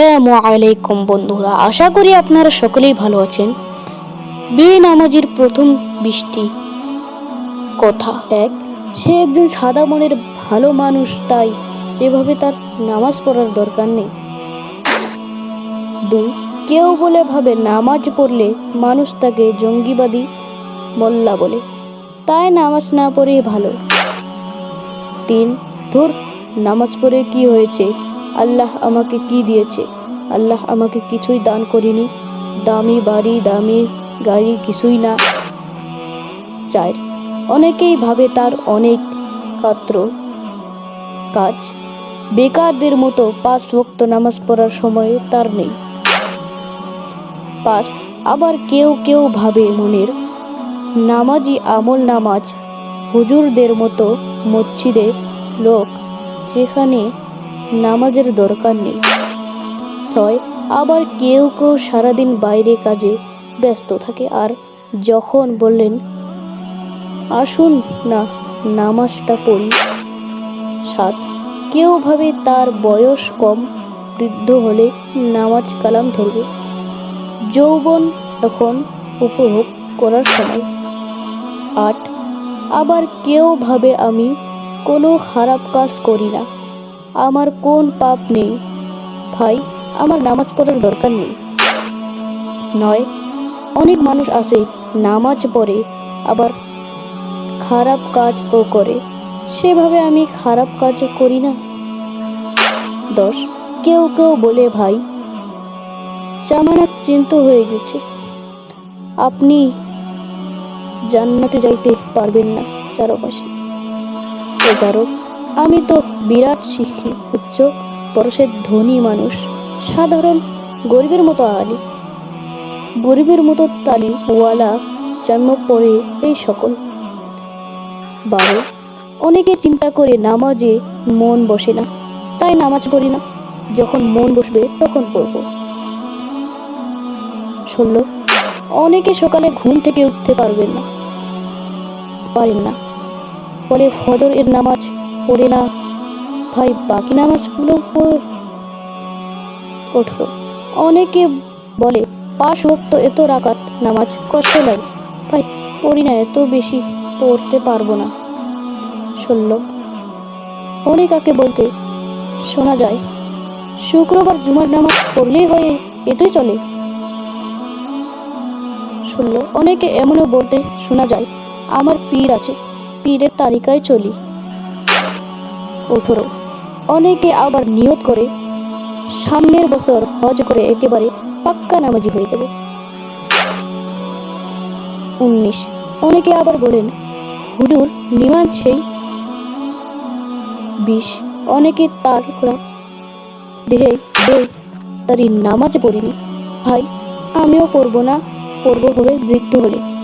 আসসালামু আলাইকুম বন্ধুরা, আশা করি আপনারা সকলেই ভালো আছেন। বেনামাজির প্রথম বৃষ্টি কথা এক। সে একজন সাদা মনের ভালো মানুষ, তাই এভাবে তার নামাজ পড়ার দরকার নেই। দুই, কেউ বলে ভাবে নামাজ পড়লে মানুষ তাকে জঙ্গিবাদী মোল্লা বলে, তাই নামাজ না পড়েই ভালো। তিন, ধুর, নামাজ পড়ে কি হয়েছে? আল্লাহ আমাকে কি দিয়েছে? আল্লাহ আমাকে কিছুই দান করিনি। দামি বাড়ি, দামি গাড়ি কিছুই না। চায় অনেকেই ভাবে তার অনেক পাত্র। কাজ বেকারদের মতো পাঁচ ভক্ত নামাজ পড়ার সময় তার নেই। পাঁচ, আবার কেউ কেউ ভাবে মনের নামাজি আমল নামাজ হুজুরদের মতো মসজিদে লোক যেখানে নামাজের দরকার নেই। ছয়, আবার কেউ কেউ সারাদিন বাইরে কাজে ব্যস্ত থাকে। আর যখন বললেন, আসুন না, নামাজটা পড়ি। সাত, কেউ ভাবে তার বয়স কম, বৃদ্ধ হলে নামাজ কালাম ধরবে। যৌবন এখন উপভোগ করার সময়। আট, আবার কেউ ভাবে আমি কোনো খারাপ কাজ করি না। আমার কোন পাপ নেই। ভাই, আমার নামাজ পড়ার দরকার নেই। নয়, অনেক মানুষ আছে নামাজ পড়ে, আবার খারাপ কাজও করে। সেভাবে আমি খারাপ কাজও করি না। দশ, কেউ কেউ বলে, ভাই, জামানত চিন্ত হয়ে গেছে। আপনি জান্নাতে যাইতে পারবেন না চারপাশে। এগারো আমি তো বিরাট শিখি উচ্চ পরশের ধনী মানুষ, সাধারণ গরিবের মতো আলি। গরিবের মতো তালি ওয়ালা জন্ম পড়ে এই সকল। বারো অনেকে চিন্তা করে নামাজে মন বসে না, তাই নামাজ পড়ি না। যখন মন বসবে, তখন পড়ব। ষোলো অনেকে সকালে ঘুম থেকে উঠতে পারবেন না। পারেন না। বলে ফজর এর নামাজ পড়ে না। ভাই, বাকি নামাজগুলো উঠল অনেকে বলে, পাঁচ ভক্ত এত রাকাত নামাজ কষ্ট লাগে। ভাই, পড়ি না, এত বেশি পড়তে পারব না। ষোলো। অনেকাকে বলতে শোনা যায়, শুক্রবার জুমার নামাজ পড়লেই হয় এটাই চলে। ষোলো। অনেকে এমনও বলতে শোনা যায়, আমার পীর আছে, পীরের তালিকায় চলি। আঠেরো অনেকে আবার নিয়ত করে, সামনের বছর হজ করে একেবারে পাক্কা নামাজি হয়ে যাবে। উনিশ। অনেকে আবার বলেন, হুজুর নিমান সেই। বিশ। অনেকে তার দেহে দেহ তারই নামাজ পড়িনি। ভাই, আমিও পড়ব না, পড়ব হবে বৃদ্ধ হলে।